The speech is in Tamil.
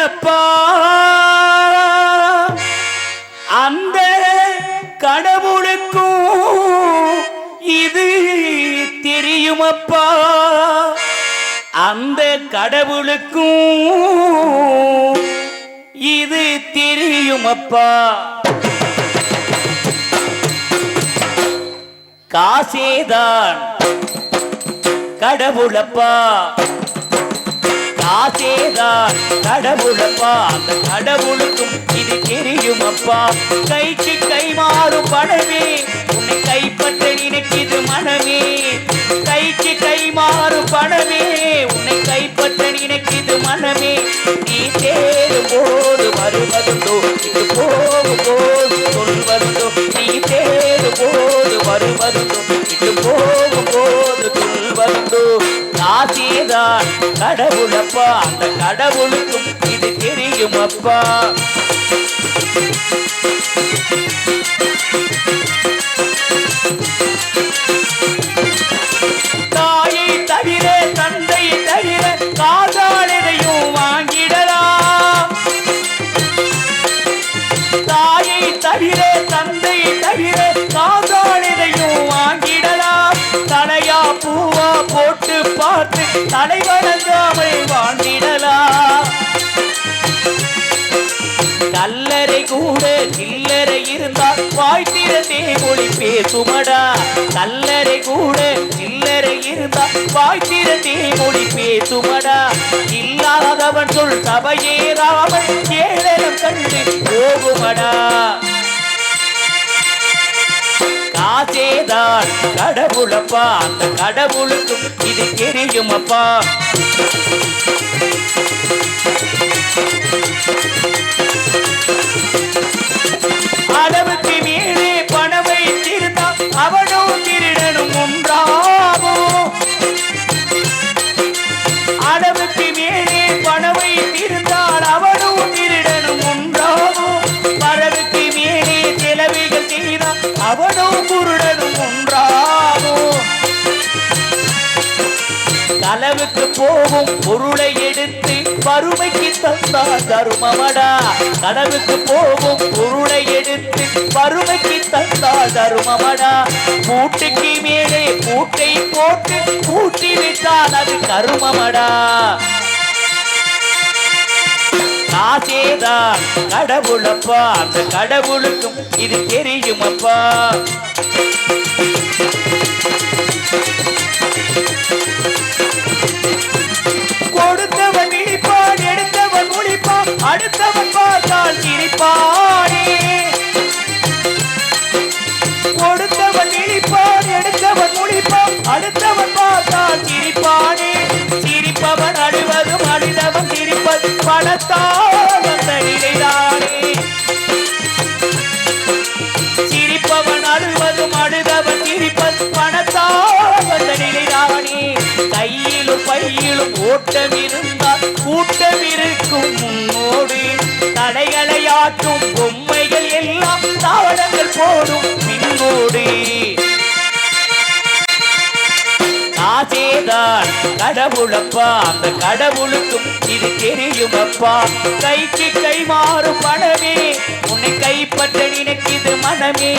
கடவுளப்பா அந்த கடவுளுக்கும் இது தெரியுமப்பா. அந்த கடவுளுக்கும் இது தெரியுமப்பா. காசேதான் கடவுளப்பா. ஆசேதான் கடவுளப்பா அந்த கடவுளுக்கும் இது தெரியுமப்பா. கைக்கு கை மாறும் படமே உன்னை கைப்பற்ற நினைக்கிது மனமே. கைக்கு கை மாறும் படமே உன்னை கைப்பற்ற நினைக்கிது மனமே. நீ தேடும் போது வருவதுண்டோ இது போகும் போது சொல்வதுண்டோ. நீ தேடும் போது வருவதுண்டோ இது போ கடவுளப்பா அந்த கடவுளுக்கும் இது தெரியுமப்பா. தாயை பூவா போட்டு பார்த்து தலை வணங்காமல் வாழ்ந்திடலாம் கல்லறை கூட சில்லறை இருந்தால் வாய்த்திரத்தே மொழி பேசுமடா. கல்லறை கூட சில்லறை இருந்தால் வாய்த்திரத்தே மொழி பேசுமடா. இல்லாதவன் சொல் சபையேறாமல் ஏழனம் கண்டு போகுமடா. கடவுளப்பா அந்த கடவுளுக்கு இது தெரியுமப்பா Thank you. களவுக்கு போகும் பொருளை எடுத்து வறுமைக்கு தந்தா தருமமடா. களவுக்கு போகும் பொருளை எடுத்து வறுமைக்கு தந்தா தருமமடா. கூட்டுக்கு மேலே கூட்டை போட்டு கூட்டி விட்டால் அது கருமமடா. காசேதான் கடவுளப்பா அந்த கடவுளுக்கும் இது தெரியுமப்பா. கையிலும் பையிலும் ஓட்டம் இருந்தால் கூட்டம் இருக்கும் முன்னோடு. தடைகளை ஆற்றும் பொம்மைகள் எல்லாம் தாவரங்கள் போடும் பின்னோடு காசேதான் கடவுளப்பா அந்த கடவுளுக்கும் இது தெரியுமப்பா கைக்கு கை மாறும் பணமே உன்னை கைப்பற்ற நினைக்கிது மனமே.